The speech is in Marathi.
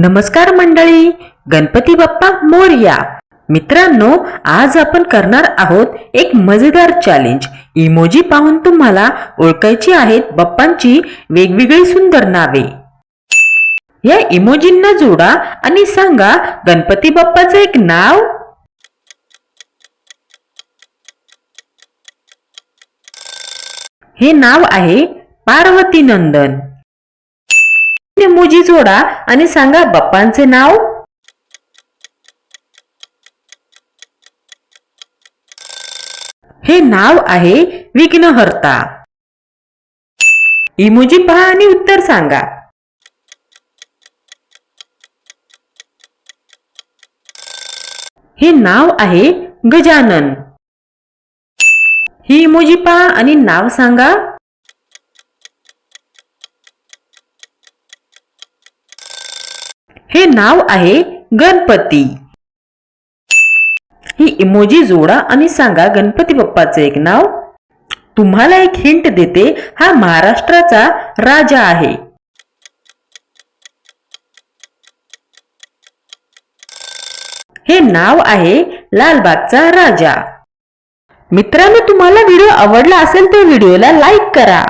नमस्कार मंडळी गणपती बाप्पा मोरया. मित्रांनो आज आपण करणार आहोत एक मजेदार चॅलेंज इमोजी पाहून तुम्हाला ओळखायची आहेत बाप्पांची वेगवेगळी सुंदर नावे. या इमोजींना जोडा आणि सांगा गणपती बाप्पाचं एक नाव. हे नाव आहे पार्वती नंदन. इमोजी जोडा आणि सांगा बाप्पांचे नाव. हे नाव आहे विघ्नहर्ता. इमोजी पहा आणि उत्तर सांगा. हे नाव आहे गजानन. ही इमोजी पहा आणि नाव सांगा. हे नाव आहे गणपती. ही इमोजी जोडा आणि सांगा गणपती बाप्पाचं एक नाव. तुम्हाला एक हिंट देते हा महाराष्ट्राचा राजा आहे. हे नाव आहे लालबागचा राजा. मित्रांनो तुम्हाला व्हिडिओ आवडला असेल तर व्हिडिओला लाईक करा.